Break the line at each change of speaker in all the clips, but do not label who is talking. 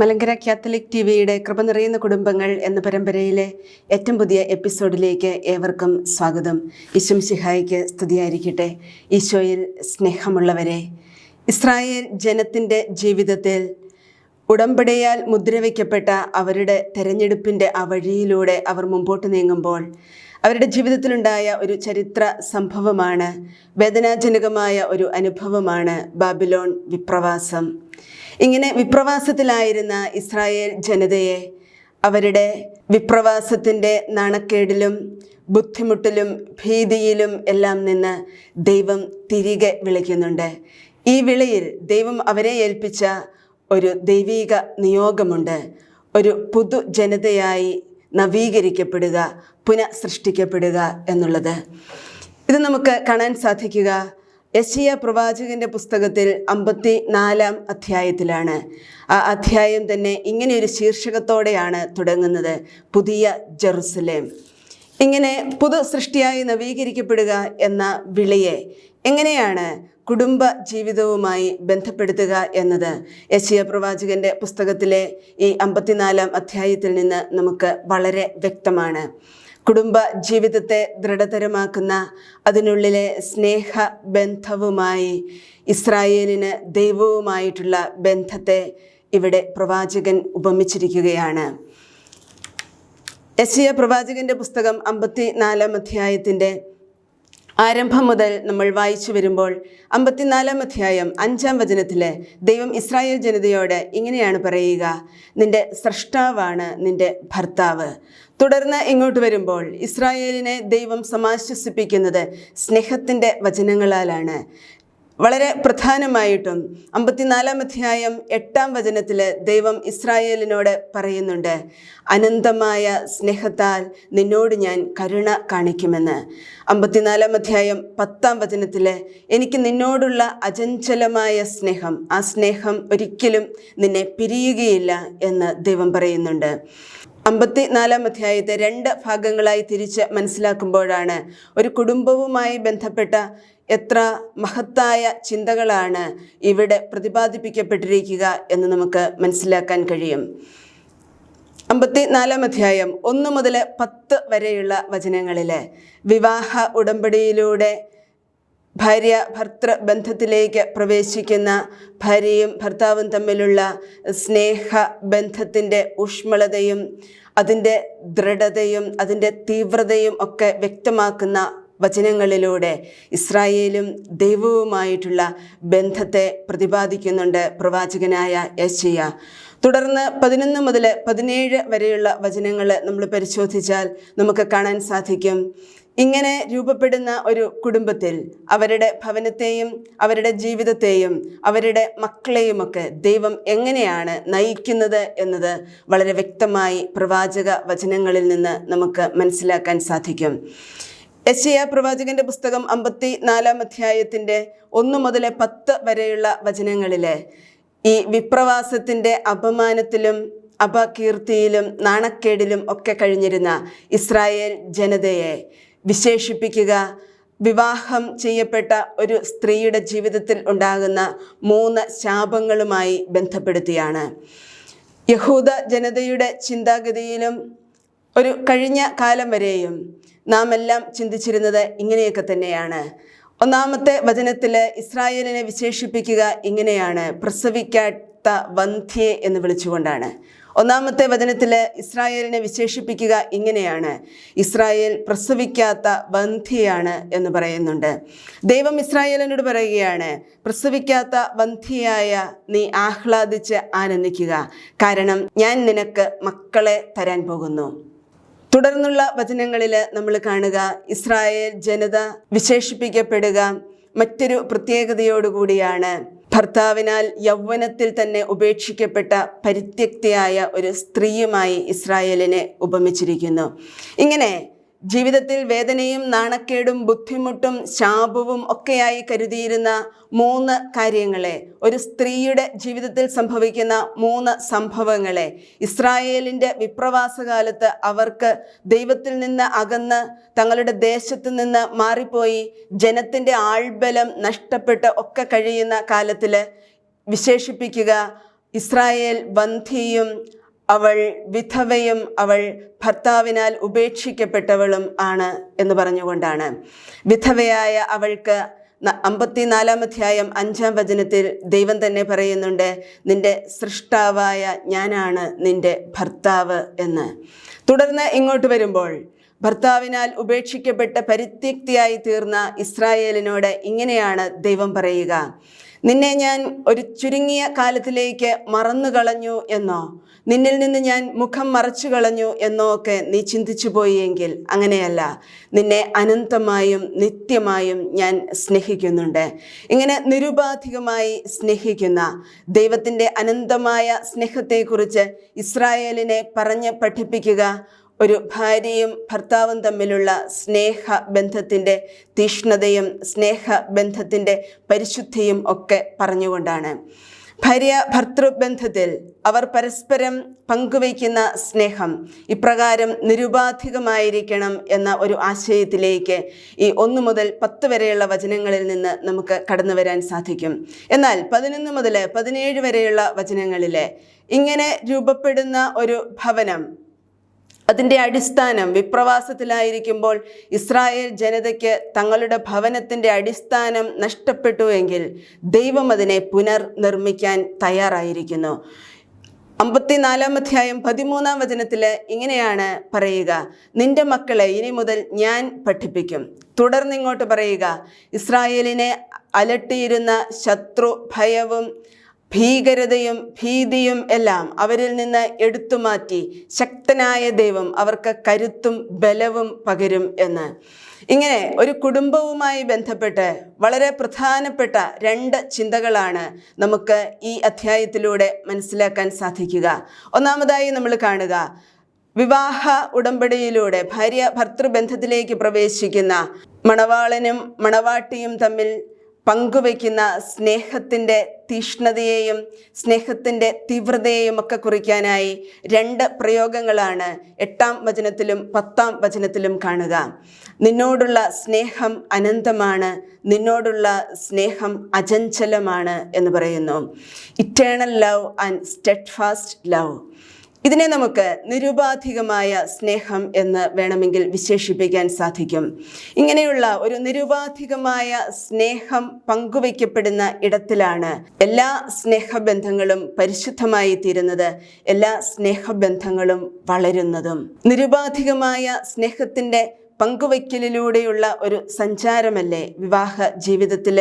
Malankara Catholic T വിയുടെ കൃപ നിറയുന്ന കുടുംബങ്ങൾ എന്ന പരമ്പരയിലെ ഏറ്റവും പുതിയ എപ്പിസോഡിലേക്ക് ഏവർക്കും സ്വാഗതം. ഈശ്വം ശിഹായിക്ക് സ്തുതിയായിരിക്കട്ടെ. ഈശോയിൽ സ്നേഹമുള്ളവരെ ഇസ്രായേൽ ജനത്തിന്റെ ജീവിതത്തിൽ ഉടമ്പടിയാൽ മുദ്രവയ്ക്കപ്പെട്ട അവരുടെ തെരഞ്ഞെടുപ്പിന്റെ ആ വഴിയിലൂടെ അവർ മുമ്പോട്ട് നീങ്ങുമ്പോൾ അവരുടെ ജീവിതത്തിലുണ്ടായ ഒരു ചരിത്ര സംഭവമാണ് വേദനാജനകമായ ഒരു അനുഭവമാണ് ബാബിലോൺ വിപ്രവാസം. ഇങ്ങനെ വിപ്രവാസത്തിലായിരുന്ന ഇസ്രായേൽ ജനതയെ അവരുടെ വിപ്രവാസത്തിന്റെ നാണക്കേടിലും ബുദ്ധിമുട്ടിലും ഭീതിയിലും എല്ലാം നിന്ന് ദൈവം തിരികെ വിളിക്കുന്നുണ്ട്. ഈ വിളിയിൽ ദൈവം അവരെ ഏൽപ്പിച്ച ഒരു ദൈവീക നിയോഗമുണ്ട്. ഒരു പുതുജനതയായി നവീകരിക്കപ്പെടുക പുനഃസൃഷ്ടിക്കപ്പെടുക എന്നുള്ളത്. ഇത് നമുക്ക് കാണാൻ സാധിക്കുക. യശിയ പ്രവാചകന്റെ പുസ്തകത്തിൽ അമ്പത്തി നാലാം അധ്യായത്തിലാണ്. ആ അധ്യായം തന്നെ ഇങ്ങനെയൊരു ശീർഷകത്തോടെയാണ് തുടങ്ങുന്നത്. പുതിയ ജെറുസലേം. ഇങ്ങനെ പുതു സൃഷ്ടിയായി നവീകരിക്കപ്പെടുക എന്ന വിളിയെ എങ്ങനെയാണ് കുടുംബ ജീവിതവുമായി ബന്ധപ്പെടുത്തുക എന്നത് യശിയ പ്രവാചകന്റെ പുസ്തകത്തിലെ ഈ അമ്പത്തിനാലാം അധ്യായത്തിൽ നിന്ന് നമുക്ക് വളരെ വ്യക്തമാണ്. കുടുംബ ജീവിതത്തെ ദൃഢതരമാക്കുന്ന അതിനുള്ളിലെ സ്നേഹ ബന്ധവുമായി ഇസ്രായേലിന് ദൈവവുമായിട്ടുള്ള ബന്ധത്തെ ഇവിടെ പ്രവാചകൻ ഉപമിച്ചിരിക്കുകയാണ്. യശിയ പ്രവാചകന്റെ പുസ്തകം അമ്പത്തി നാലാം അധ്യായത്തിന്റെ ആരംഭം മുതൽ നമ്മൾ വായിച്ചു വരുമ്പോൾ അമ്പത്തിനാലാം അധ്യായം അഞ്ചാം വചനത്തിൽ ദൈവം ഇസ്രായേൽ ജനതയോട് ഇങ്ങനെയാണ് പറയുക നിന്റെ സ്രഷ്ടാവാണ് നിന്റെ ഭർത്താവ്. തുടർന്ന് ഇങ്ങോട്ട് വരുമ്പോൾ ഇസ്രായേലിനെ ദൈവം സമാശ്വസിപ്പിക്കുന്നത് സ്നേഹത്തിന്റെ വചനങ്ങളാലാണ്. വളരെ പ്രധാനമായിട്ടും അമ്പത്തിനാലാം അധ്യായം എട്ടാം വചനത്തിൽ ദൈവം ഇസ്രായേലിനോട് പറയുന്നുണ്ട് അനന്തമായ സ്നേഹത്താൽ നിന്നോട് ഞാൻ കരുണ കാണിക്കുമെന്ന്. അമ്പത്തിനാലാം അധ്യായം പത്താം വചനത്തിൽ എനിക്ക് നിന്നോടുള്ള അചഞ്ചലമായ സ്നേഹം ആ സ്നേഹം ഒരിക്കലും നിന്നെ പിരിയുകയില്ല എന്ന് ദൈവം പറയുന്നുണ്ട്. അമ്പത്തി നാലാം അധ്യായത്തെ രണ്ട് ഭാഗങ്ങളായി തിരിച്ച് മനസ്സിലാക്കുമ്പോഴാണ് ഒരു കുടുംബവുമായി ബന്ധപ്പെട്ട എത്ര മഹത്തായ ചിന്തകളാണ് ഇവിടെ പ്രതിപാദിപ്പിക്കപ്പെട്ടിരിക്കുക എന്ന് നമുക്ക് മനസ്സിലാക്കാൻ കഴിയും. അമ്പത്തി നാലാം അധ്യായം ഒന്ന് മുതൽ പത്ത് വരെയുള്ള വചനങ്ങളിൽ വിവാഹ ഉടമ്പടിയിലൂടെ ഭാര്യ ഭർത്തൃ ബന്ധത്തിലേക്ക് പ്രവേശിക്കുന്ന ഭാര്യയും ഭർത്താവും തമ്മിലുള്ള സ്നേഹ ബന്ധത്തിന്റെ ഊഷ്മളതയും അതിന്റെ ദൃഢതയും അതിന്റെ തീവ്രതയും ഒക്കെ വ്യക്തമാക്കുന്ന വചനങ്ങളിലൂടെ ഇസ്രായേലും ദൈവവുമായിട്ടുള്ള ബന്ധത്തെ പ്രതിപാദിക്കുന്നുണ്ട് പ്രവാചകനായ യശയ്യ. തുടർന്ന് പതിനൊന്ന് മുതൽ പതിനേഴ് വരെയുള്ള വചനങ്ങൾ നമ്മൾ പരിശോധിച്ചാൽ നമുക്ക് കാണാൻ സാധിക്കും. ഇങ്ങനെ രൂപപ്പെടുന്ന ഒരു കുടുംബത്തിൽ അവരുടെ ഭവനത്തെയും അവരുടെ ജീവിതത്തെയും അവരുടെ മക്കളെയുമൊക്കെ ദൈവം എങ്ങനെയാണ് നയിക്കുന്നത് എന്നത് വളരെ വ്യക്തമായി പ്രവാചക വചനങ്ങളിൽ നിന്ന് നമുക്ക് മനസ്സിലാക്കാൻ സാധിക്കും. യശയ പ്രവാചകന്റെ പുസ്തകം അമ്പത്തി നാലാം അധ്യായത്തിന്റെ ഒന്ന് മുതൽ പത്ത് വരെയുള്ള വചനങ്ങളിൽ ഈ വിപ്രവാസത്തിന്റെ അപമാനത്തിലും അപകീർത്തിയിലും നാണക്കേടിലും ഒക്കെ കഴിഞ്ഞിരുന്ന ഇസ്രായേൽ ജനതയെ വിശേഷിപ്പിക്കുക. വിവാഹം ചെയ്യപ്പെട്ട ഒരു സ്ത്രീയുടെ ജീവിതത്തിൽ ഉണ്ടാകുന്ന മൂന്ന് ശാപങ്ങളുമായി ബന്ധപ്പെടുത്തിയാണ്. യഹൂദ ജനതയുടെ ചിന്താഗതിയിലും ഒരു കഴിഞ്ഞ കാലം വരെയും നാം എല്ലാം ചിന്തിച്ചിരുന്നത് ഇങ്ങനെയൊക്കെ തന്നെയാണ്. ഒന്നാമത്തെ വചനത്തിൽ ഇസ്രായേലിനെ വിശേഷിപ്പിക്കുക ഇങ്ങനെയാണ്. പ്രസവിക്കാത്ത വന്ധ്യെ എന്ന് വിളിച്ചുകൊണ്ടാണ്. ഒന്നാമത്തെ വചനത്തിൽ ഇസ്രായേലിനെ വിശേഷിപ്പിക്കുക ഇങ്ങനെയാണ്. ഇസ്രായേൽ പ്രസവിക്കാത്ത ബന്ധിയാണ് എന്ന് പറയുന്നുണ്ട്. ദൈവം ഇസ്രായേലിനോട് പറയുകയാണ് പ്രസവിക്കാത്ത ബന്ധിയായ നീ ആഹ്ലാദിച്ച് ആനന്ദിക്കുക. കാരണം ഞാൻ നിനക്ക് മക്കളെ തരാൻ പോകുന്നു. തുടർന്നുള്ള വചനങ്ങളിൽ നമ്മൾ കാണുക ഇസ്രായേൽ ജനത വിശേഷിപ്പിക്കപ്പെടുക മറ്റൊരു പ്രത്യേകതയോടുകൂടിയാണ് ഭർത്താവിനാൽ യൗവനത്തിൽ തന്നെ ഉപേക്ഷിക്കപ്പെട്ട പരിത്യക്തിയായ ഒരു സ്ത്രീയുമായി ഇസ്രായേലിനെ ഉപമിച്ചിരിക്കുന്നു. ഇങ്ങനെ ജീവിതത്തിൽ വേദനയും നാണക്കേടും ബുദ്ധിമുട്ടും ശാപവും ഒക്കെയായി കരുതിയിരുന്ന മൂന്ന് കാര്യങ്ങളെ ഒരു സ്ത്രീയുടെ ജീവിതത്തിൽ സംഭവിക്കുന്ന മൂന്ന് സംഭവങ്ങളെ ഇസ്രായേലിന്റെ വിപ്രവാസകാലത്ത് അവർക്ക് ദൈവത്തിൽ നിന്ന് അകന്ന് തങ്ങളുടെ ദേശത്തു നിന്ന് മാറിപ്പോയി ജനത്തിന്റെ ആൾബലം നഷ്ടപ്പെട്ട് ഒക്കെ കഴിയുന്ന കാലത്തിൽ വിശേഷിപ്പിക്കുക ഇസ്രായേൽ വന്ധിയും അവൾ വിധവയും അവൾ ഭർത്താവിനാൽ ഉപേക്ഷിക്കപ്പെട്ടവളും ആണ് എന്ന് പറഞ്ഞുകൊണ്ടാണ്. വിധവയായ അവൾക്ക് അമ്പത്തിനാലാം അധ്യായം അഞ്ചാം വചനത്തിൽ ദൈവം തന്നെ പറയുന്നുണ്ട് നിന്റെ സൃഷ്ടാവായ ഞാനാണ് നിന്റെ ഭർത്താവ് എന്ന്. തുടർന്ന് ഇങ്ങോട്ട് വരുമ്പോൾ ഭർത്താവിനാൽ ഉപേക്ഷിക്കപ്പെട്ട പരിത്യക്തിയായി തീർന്ന ഇസ്രായേലിനോട് ഇങ്ങനെയാണ് ദൈവം പറയുക. നിന്നെ ഞാൻ ഒരു ചുരുങ്ങിയ കാലത്തിലേക്ക് മറന്നു കളഞ്ഞു എന്നോ നിന്നിൽ നിന്ന് ഞാൻ മുഖം മറച്ചു കളഞ്ഞു എന്നോ ഒക്കെ നീ ചിന്തിച്ചു പോയെങ്കിൽ അങ്ങനെയല്ല. നിന്നെ അനന്തമായും നിത്യമായും ഞാൻ സ്നേഹിക്കുന്നുണ്ട്. ഇങ്ങനെ നിരുപാധികമായി സ്നേഹിക്കുന്ന ദൈവത്തിന്റെ അനന്തമായ സ്നേഹത്തെക്കുറിച്ച് ഇസ്രായേലിനെ പറഞ്ഞ് പഠിപ്പിക്കുക ഒരു ഭാര്യയും ഭർത്താവും തമ്മിലുള്ള സ്നേഹ ബന്ധത്തിന്റെ തീഷ്ണതയും സ്നേഹ ബന്ധത്തിന്റെ പരിശുദ്ധിയും ഒക്കെ പറഞ്ഞുകൊണ്ടാണ്. ഭാര്യ ഭർത്തൃബന്ധത്തിൽ അവർ പരസ്പരം പങ്കുവയ്ക്കുന്ന സ്നേഹം ഇപ്രകാരം നിരുപാധികമായിരിക്കണം എന്ന ഒരു ആശയത്തിലേക്ക് ഈ ഒന്ന് മുതൽ പത്ത് വരെയുള്ള വചനങ്ങളിൽ നിന്ന് നമുക്ക് കടന്നു വരാൻ സാധിക്കും. എന്നാൽ പതിനൊന്ന് മുതൽ പതിനേഴ് വരെയുള്ള വചനങ്ങളിൽ ഇങ്ങനെ രൂപപ്പെടുന്ന ഒരു ഭവനം അതിന്റെ അടിസ്ഥാനം വിപ്രവാസത്തിലായിരിക്കുമ്പോൾ ഇസ്രായേൽ ജനതയ്ക്ക് തങ്ങളുടെ ഭവനത്തിന്റെ അടിസ്ഥാനം നഷ്ടപ്പെട്ടുവെങ്കിൽ ദൈവം അതിനെ പുനർനിർമ്മിക്കാൻ തയ്യാറായിരിക്കുന്നു. അമ്പത്തിനാലാം അധ്യായം പതിമൂന്നാം വചനത്തിൽ ഇങ്ങനെയാണ് പറയുക. നിന്റെ മക്കളെ ഇനി മുതൽ ഞാൻ പഠിപ്പിക്കും. തുടർന്ന് ഇങ്ങോട്ട് പറയുക. ഇസ്രായേലിനെ അലട്ടിയിരുന്ന ശത്രു ഭയവും ഭീകരതയും ഭീതിയും എല്ലാം അവരിൽ നിന്ന് എടുത്തുമാറ്റി ശക്തനായ ദൈവം അവർക്ക് കരുത്തും ബലവും പകരും എന്ന്. ഇങ്ങനെ ഒരു കുടുംബവുമായി ബന്ധപ്പെട്ട് വളരെ പ്രധാനപ്പെട്ട രണ്ട് ചിന്തകളാണ് നമുക്ക് ഈ അധ്യായത്തിലൂടെ മനസ്സിലാക്കാൻ സാധിക്കുക. ഒന്നാമതായി നമ്മൾ കാണുക വിവാഹ ഉടമ്പടിയിലൂടെ ഭാര്യ ഭർത്തൃബന്ധത്തിലേക്ക് പ്രവേശിക്കുന്ന മണവാളനും മണവാട്ടിയും തമ്മിൽ പങ്കുവയ്ക്കുന്ന സ്നേഹത്തിന്റെ തീഷ്ണതയെയും സ്നേഹത്തിന്റെ തീവ്രതയെയും ഒക്കെ കുറിക്കാനായി രണ്ട് പ്രയോഗങ്ങളാണ് എട്ടാം വചനത്തിലും പത്താം വചനത്തിലും കാണുക. നിന്നോടുള്ള സ്നേഹം അനന്തമാണ് നിന്നോടുള്ള സ്നേഹം അചഞ്ചലമാണ് എന്ന് പറയുന്നു. Eternal love and steadfast love ഇതിനെ നമുക്ക് നിരുപാധികമായ സ്നേഹം എന്ന് വേണമെങ്കിൽ വിശേഷിപ്പിക്കാൻ സാധിക്കും. ഇങ്ങനെയുള്ള ഒരു നിരുപാധികമായ സ്നേഹം പങ്കുവയ്ക്കപ്പെടുന്ന ഇടത്തിലാണ് എല്ലാ സ്നേഹബന്ധങ്ങളും പരിശുദ്ധമായി തീരുന്നത് എല്ലാ സ്നേഹബന്ധങ്ങളും വളരുന്നതും. നിരുപാധികമായ സ്നേഹത്തിന്റെ പങ്കുവയ്ക്കലിലൂടെയുള്ള ഒരു സഞ്ചാരമല്ലേ വിവാഹ ജീവിതത്തിൽ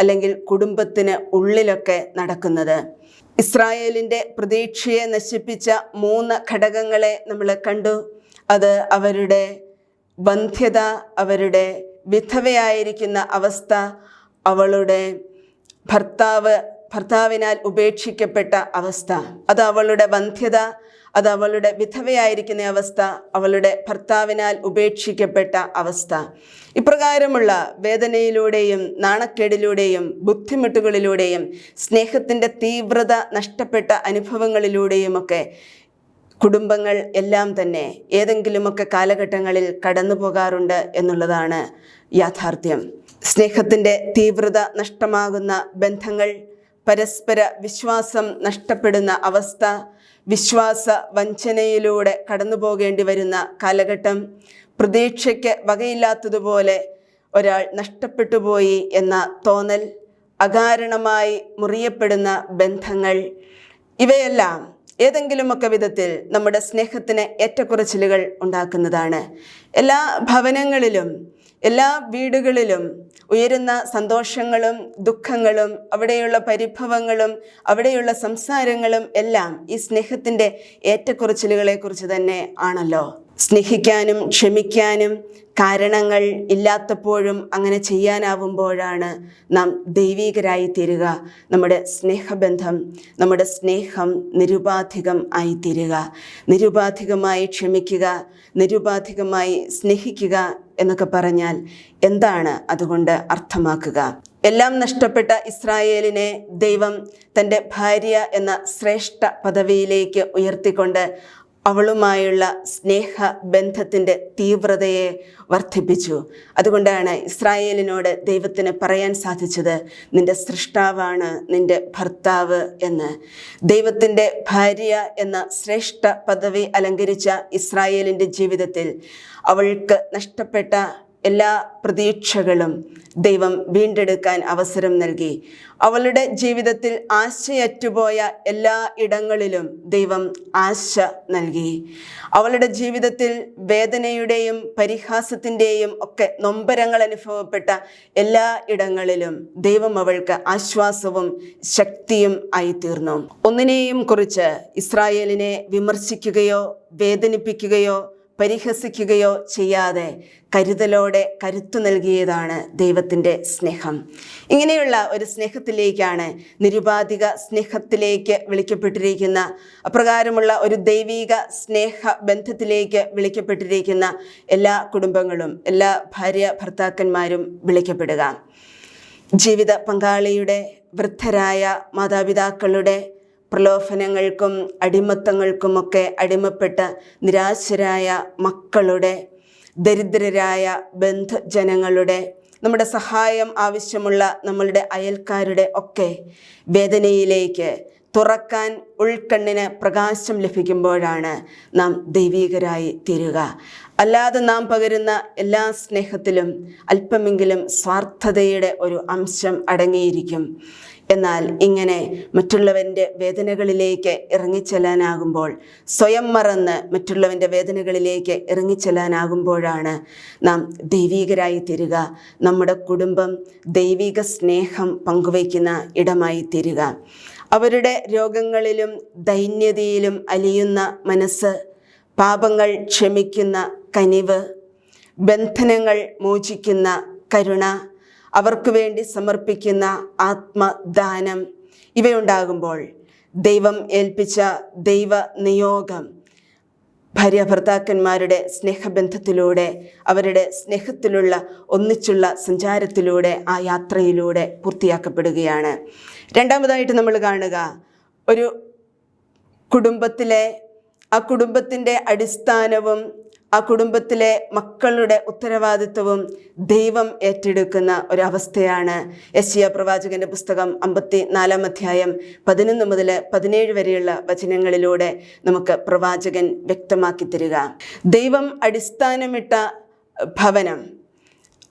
അല്ലെങ്കിൽ കുടുംബത്തിന് ഉള്ളിലൊക്കെ നടക്കുന്നത്? ഇസ്രായേലിന്റെ പ്രതീക്ഷയെ നശിപ്പിച്ച മൂന്ന് ഘടകങ്ങളെ നമ്മൾ കണ്ടു. അത് അവരുടെ ബന്ധ്യത അവരുടെ വിധവയായിരിക്കുന്ന അവസ്ഥ അവളുടെ ഭർത്താവ് ഭർത്താവിനാൽ ഉപേക്ഷിക്കപ്പെട്ട അവസ്ഥ. അത് അവളുടെ ബന്ധ്യത അത് അവളുടെ വിധവയായിരിക്കുന്ന അവസ്ഥ അവളുടെ ഭർത്താവിനാൽ ഉപേക്ഷിക്കപ്പെട്ട അവസ്ഥ. ഇപ്രകാരമുള്ള വേദനയിലൂടെയും നാണക്കേടിലൂടെയും ബുദ്ധിമുട്ടുകളിലൂടെയും സ്നേഹത്തിന്റെ തീവ്രത നഷ്ടപ്പെട്ട അനുഭവങ്ങളിലൂടെയുമൊക്കെ കുടുംബങ്ങൾ എല്ലാം തന്നെ ഏതെങ്കിലുമൊക്കെ കാലഘട്ടങ്ങളിൽ കടന്നു പോകാറുണ്ട് എന്നുള്ളതാണ് യാഥാർത്ഥ്യം. സ്നേഹത്തിന്റെ തീവ്രത നഷ്ടമാകുന്ന ബന്ധങ്ങൾ പരസ്പര വിശ്വാസം നഷ്ടപ്പെടുന്ന അവസ്ഥ വിശ്വാസ വഞ്ചനയിലൂടെ കടന്നു പോകേണ്ടി വരുന്ന കാലഘട്ടം പ്രതീക്ഷയ്ക്ക് വകയില്ലാത്തതുപോലെ ഒരാൾ നഷ്ടപ്പെട്ടു പോയി എന്ന തോന്നൽ അകാരണമായി മുറിയപ്പെടുന്ന ബന്ധങ്ങൾ ഇവയെല്ലാം ഏതെങ്കിലുമൊക്കെ വിധത്തിൽ നമ്മുടെ സ്നേഹത്തിന് ഏറ്റക്കുറച്ചിലുകൾ ഉണ്ടാക്കുന്നതാണ്. എല്ലാ ഭവനങ്ങളിലും എല്ലാ വീടുകളിലും ഉയരുന്ന സന്തോഷങ്ങളും ദുഃഖങ്ങളും അവിടെയുള്ള പരിഭവങ്ങളും അവിടെയുള്ള സംസാരങ്ങളും എല്ലാം ഈ സ്നേഹത്തിന്റെ ഏറ്റക്കുറച്ചിലുകളെക്കുറിച്ച് തന്നെ ആണല്ലോ. സ്നേഹിക്കാനും ക്ഷമിക്കാനും കാരണങ്ങൾ ഇല്ലാത്തപ്പോഴും അങ്ങനെ ചെയ്യാനാവുമ്പോഴാണ് നാം ദൈവീകരായി തീരുക നമ്മുടെ സ്നേഹബന്ധം നമ്മുടെ സ്നേഹം നിരുപാധികം ആയിത്തീരുക. നിരുപാധികമായി ക്ഷമിക്കുക നിരുപാധികമായി സ്നേഹിക്കുക എന്നൊക്കെ പറഞ്ഞാൽ എന്താണ് അതുകൊണ്ട് അർത്ഥമാക്കുക? എല്ലാം നഷ്ടപ്പെട്ട ഇസ്രായേലിനെ ദൈവം തന്റെ ഭാര്യ എന്ന ശ്രേഷ്ഠ പദവിയിലേക്ക് ഉയർത്തിക്കൊണ്ട് അവളുമായുള്ള സ്നേഹ ബന്ധത്തിന്റെ തീവ്രതയെ വർദ്ധിപ്പിച്ചു. അതുകൊണ്ടാണ് ഇസ്രായേലിനോട് ദൈവത്തിന് പറയാൻ സാധിച്ചത് നിന്റെ സൃഷ്ടാവാണ് നിന്റെ ഭർത്താവ് എന്ന്. ദൈവത്തിന്റെ ഭാര്യ എന്ന ശ്രേഷ്ഠ പദവി അലങ്കരിച്ച ഇസ്രായേലിന്റെ ജീവിതത്തിൽ അവൾക്ക് നഷ്ടപ്പെട്ട എല്ലാ പ്രതീക്ഷകളും ദൈവം വീണ്ടെടുക്കാൻ അവസരം നൽകി. അവളുടെ ജീവിതത്തിൽ ആശയറ്റുപോയ എല്ലാ ഇടങ്ങളിലും ദൈവം ആശ നൽകി. അവളുടെ ജീവിതത്തിൽ വേദനയുടെയും പരിഹാസത്തിന്റെയും ഒക്കെ നൊമ്പരങ്ങൾ അനുഭവപ്പെട്ട എല്ലാ ഇടങ്ങളിലും ദൈവം അവൾക്ക് ആശ്വാസവും ശക്തിയും ആയിത്തീർന്നു. ഒന്നിനെയും കുറിച്ച് ഇസ്രായേലിനെ വിമർശിക്കുകയോ വേദനിപ്പിക്കുകയോ പരിഹസിക്കുകയോ ചെയ്യാതെ കരുതലോടെ കരുത്തു നൽകിയതാണ് ദൈവത്തിന്റെ സ്നേഹം. ഇങ്ങനെയുള്ള ഒരു സ്നേഹത്തിലേക്കാണ് നിരുപാധിക സ്നേഹത്തിലേക്ക് വിളിക്കപ്പെട്ടിരിക്കുന്ന അപ്രകാരമുള്ള ഒരു ദൈവിക സ്നേഹ ബന്ധത്തിലേക്ക് വിളിക്കപ്പെട്ടിരിക്കുന്ന എല്ലാ കുടുംബങ്ങളും എല്ലാ ഭാര്യ ഭർത്താക്കന്മാരും വിളിക്കപ്പെടുക. ജീവിത പങ്കാളിയുടെ വൃദ്ധരായ മാതാപിതാക്കളുടെ പ്രലോഭനങ്ങൾക്കും അടിമത്തങ്ങൾക്കുമൊക്കെ അടിമപ്പെട്ട നിരാശരായ മക്കളുടെ ദരിദ്രരായ ബന്ധുജനങ്ങളുടെ നമ്മുടെ സഹായം ആവശ്യമുള്ള നമ്മളുടെ അയൽക്കാരുടെ ഒക്കെ വേദനയിലേക്ക് തുറക്കാൻ ഉൾക്കണ്ണിന് പ്രകാശം ലഭിക്കുമ്പോഴാണ് നാം ദൈവീകരായി തീരുക. അല്ലാതെ നാം പകരുന്ന എല്ലാ സ്നേഹത്തിലും അല്പമെങ്കിലും സ്വാർത്ഥതയുടെ ഒരു അംശം അടങ്ങിയിരിക്കും. എന്നാൽ ഇങ്ങനെ മറ്റുള്ളവന്റെ വേദനകളിലേക്ക് ഇറങ്ങിച്ചെല്ലാനാകുമ്പോൾ സ്വയം മറന്ന് മറ്റുള്ളവന്റെ വേദനകളിലേക്ക് ഇറങ്ങിച്ചെല്ലാനാകുമ്പോഴാണ് നാം ദൈവീകരായി തീരുക. നമ്മുടെ കുടുംബം ദൈവിക സ്നേഹം പങ്കുവയ്ക്കുന്ന ഇടമായി തീരുക. അവരുടെ രോഗങ്ങളിലും ദൈന്യതയിലും അലിയുന്ന മനസ്സ് പാപങ്ങൾ ക്ഷമിക്കുന്ന കനിവ് ബന്ധനങ്ങൾ മോചിക്കുന്ന കരുണ അവർക്ക് വേണ്ടി സമർപ്പിക്കുന്ന ആത്മദാനം ഇവയുണ്ടാകുമ്പോൾ ദൈവം ഏൽപ്പിച്ച ദൈവ നിയോഗം ഭാര്യ ഭർത്താക്കന്മാരുടെ സ്നേഹബന്ധത്തിലൂടെ അവരുടെ സ്നേഹത്തിലുള്ള ഒന്നിച്ചുള്ള സഞ്ചാരത്തിലൂടെ ആ യാത്രയിലൂടെ പൂർത്തിയാക്കപ്പെടുകയാണ്. രണ്ടാമതായിട്ട് നമ്മൾ കാണുക ഒരു കുടുംബത്തിലെ ആ കുടുംബത്തിന്റെ അടിസ്ഥാനവും ആ കുടുംബത്തിലെ മക്കളുടെ ഉത്തരവാദിത്വവും ദൈവം ഏറ്റെടുക്കുന്ന ഒരവസ്ഥയാണ്. യശിയ പ്രവാചകന്റെ പുസ്തകം അമ്പത്തി നാലാം അധ്യായം പതിനൊന്ന് മുതൽ പതിനേഴ് വരെയുള്ള വചനങ്ങളിലൂടെ നമുക്ക് പ്രവാചകൻ വ്യക്തമാക്കി തരിക. ദൈവം അടിസ്ഥാനമിട്ട ഭവനം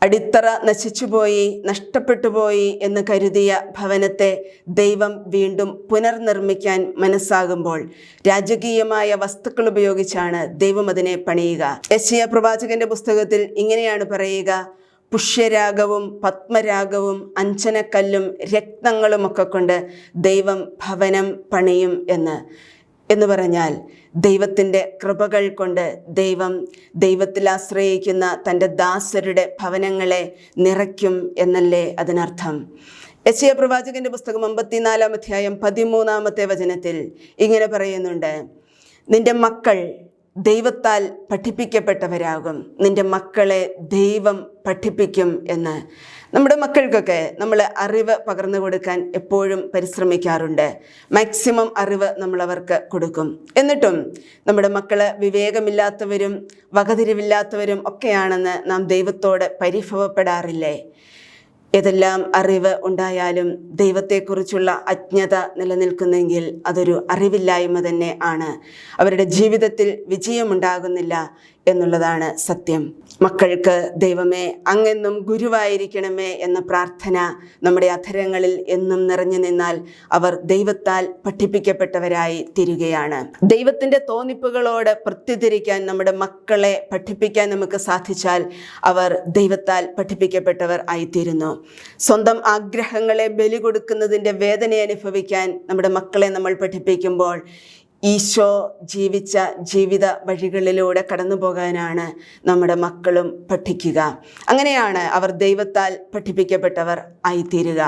അടിത്തറ നശിച്ചുപോയി നഷ്ടപ്പെട്ടുപോയി എന്ന് കരുതിയ ഭവനത്തെ ദൈവം വീണ്ടും പുനർനിർമ്മിക്കാൻ മനസ്സാകുമ്പോൾ രാജകീയമായ വസ്തുക്കൾ ഉപയോഗിച്ചാണ് ദൈവം അതിനെ പണിയുക. യശിയ പ്രവാചകന്റെ പുസ്തകത്തിൽ ഇങ്ങനെയാണ് പറയുക. പുഷ്യരാഗവും പത്മരാഗവും അഞ്ചനക്കല്ലും രക്തങ്ങളുമൊക്കെ കൊണ്ട് ദൈവം ഭവനം പണിയും എന്ന്. എന്ന് പറഞ്ഞാൽ ദൈവത്തിന്റെ കൃപകൾ കൊണ്ട് ദൈവം ദൈവത്തിൽ ആശ്രയിക്കുന്ന തന്റെ ദാസരുടെ ഭവനങ്ങളെ നിറയ്ക്കും എന്നല്ലേ അതിനർത്ഥം. യശയ പ്രവാചകന്റെ പുസ്തകം അമ്പത്തിനാലാം അധ്യായം പതിമൂന്നാമത്തെ വചനത്തിൽ ഇങ്ങനെ പറയുന്നുണ്ട്. നിന്റെ മക്കൾ ദൈവത്താൽ പഠിപ്പിക്കപ്പെട്ടവരാകും. നിന്റെ മക്കളെ ദൈവം പഠിപ്പിക്കും എന്ന്. നമ്മുടെ മക്കൾക്കൊക്കെ നമ്മൾ അറിവ് പകർന്നു കൊടുക്കാൻ എപ്പോഴും പരിശ്രമിക്കാറുണ്ട്. മാക്സിമം അറിവ് നമ്മൾ അവർക്ക് കൊടുക്കും. എന്നിട്ടും നമ്മുടെ മക്കൾ വിവേകമില്ലാത്തവരും വകതിരിവില്ലാത്തവരും ഒക്കെയാണെന്ന് നാം ദൈവത്തോട് പരിഭവപ്പെടാറില്ലേ? ഏതെല്ലാം അറിവ് ഉണ്ടായാലും ദൈവത്തെക്കുറിച്ചുള്ള അജ്ഞത നിലനിൽക്കുന്നെങ്കിൽ അതൊരു അറിവില്ലായ്മ തന്നെ ആണ്. അവരുടെ ജീവിതത്തിൽ വിജയമുണ്ടാകുന്നില്ല എന്നുള്ളതാണ് സത്യം. മക്കൾക്ക് ദൈവമേ അങ്ങെന്നും ഗുരുവായിരിക്കണമേ എന്ന പ്രാർത്ഥന നമ്മുടെ അധരങ്ങളിൽ എന്നും നിറഞ്ഞു നിന്നാൽ അവർ ദൈവത്താൽ പഠിപ്പിക്കപ്പെട്ടവരായി തീരുകയാണ്. ദൈവത്തിന്റെ തോന്നിപ്പുകളോട് പ്രത്യുദ്ധരിക്കാൻ നമ്മുടെ മക്കളെ പഠിപ്പിക്കാൻ നമുക്ക് സാധിച്ചാൽ അവർ ദൈവത്താൽ പഠിപ്പിക്കപ്പെട്ടവർ ആയിത്തീരുന്നു. സ്വന്തം ആഗ്രഹങ്ങളെ ബലി കൊടുക്കുന്നതിന്റെ വേദന അനുഭവിക്കാൻ നമ്മുടെ മക്കളെ നമ്മൾ പഠിപ്പിക്കുമ്പോൾ ഈശോ ജീവിച്ച ജീവിത വഴികളിലൂടെ കടന്നു പോകാനാണ് നമ്മുടെ മക്കളും പഠിക്കുക. അങ്ങനെയാണ് അവർ ദൈവത്താൽ പഠിപ്പിക്കപ്പെട്ടവർ ആയിത്തീരുക.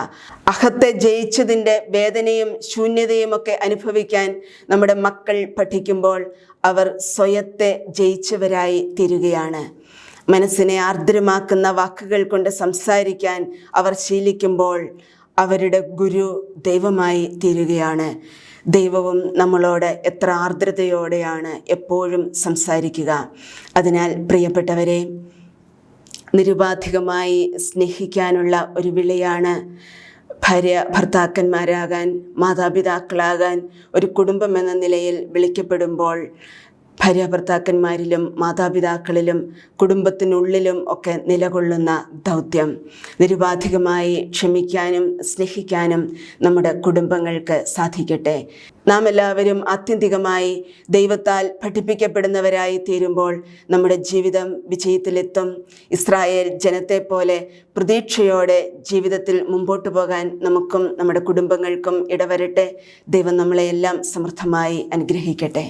അഹത്തെ ജയിച്ചതിന്റെ വേദനയും ശൂന്യതയും ഒക്കെ അനുഭവിക്കാൻ നമ്മുടെ മക്കൾ പഠിക്കുമ്പോൾ അവർ സ്വയത്തെ ജയിച്ചവരായി തീരുകയാണ്. മനസ്സിനെ ആർദ്രമാക്കുന്ന വാക്കുകൾ കൊണ്ട് സംസാരിക്കാൻ അവർ ശീലിക്കുമ്പോൾ അവരുടെ ഗുരു ദൈവമായി തീരുകയാണ്. ദൈവവും നമ്മളോട് എത്ര ആർദ്രതയോടെയാണ് എപ്പോഴും സംസാരിക്കുക. അതിനാൽ പ്രിയപ്പെട്ടവരെ നിരുപാധികമായി സ്നേഹിക്കാനുള്ള ഒരു വിളിയാണ് ഭാര്യ ഭർത്താക്കന്മാരാകാൻ മാതാപിതാക്കളാകാൻ ഒരു കുടുംബം എന്ന നിലയിൽ വിളിക്കപ്പെടുമ്പോൾ ഭാര്യ ഭർത്താക്കന്മാരിലും മാതാപിതാക്കളിലും കുടുംബത്തിനുള്ളിലും ഒക്കെ നിലകൊള്ളുന്ന ദൗത്യം. നിരുപാധികമായി ക്ഷമിക്കാനും സ്നേഹിക്കാനും നമ്മുടെ കുടുംബങ്ങൾക്ക് സാധിക്കട്ടെ. നാം എല്ലാവരും ആത്യന്തികമായി ദൈവത്താൽ പഠിപ്പിക്കപ്പെടുന്നവരായി തീരുമ്പോൾ നമ്മുടെ ജീവിതം വിജയത്തിലെത്തും. ഇസ്രായേൽ ജനത്തെ പോലെ പ്രതീക്ഷയോടെ ജീവിതത്തിൽ മുമ്പോട്ട് പോകാൻ നമുക്കും നമ്മുടെ കുടുംബങ്ങൾക്കും ഇടവരട്ടെ. ദൈവം നമ്മളെയെല്ലാം സമൃദ്ധമായി അനുഗ്രഹിക്കട്ടെ.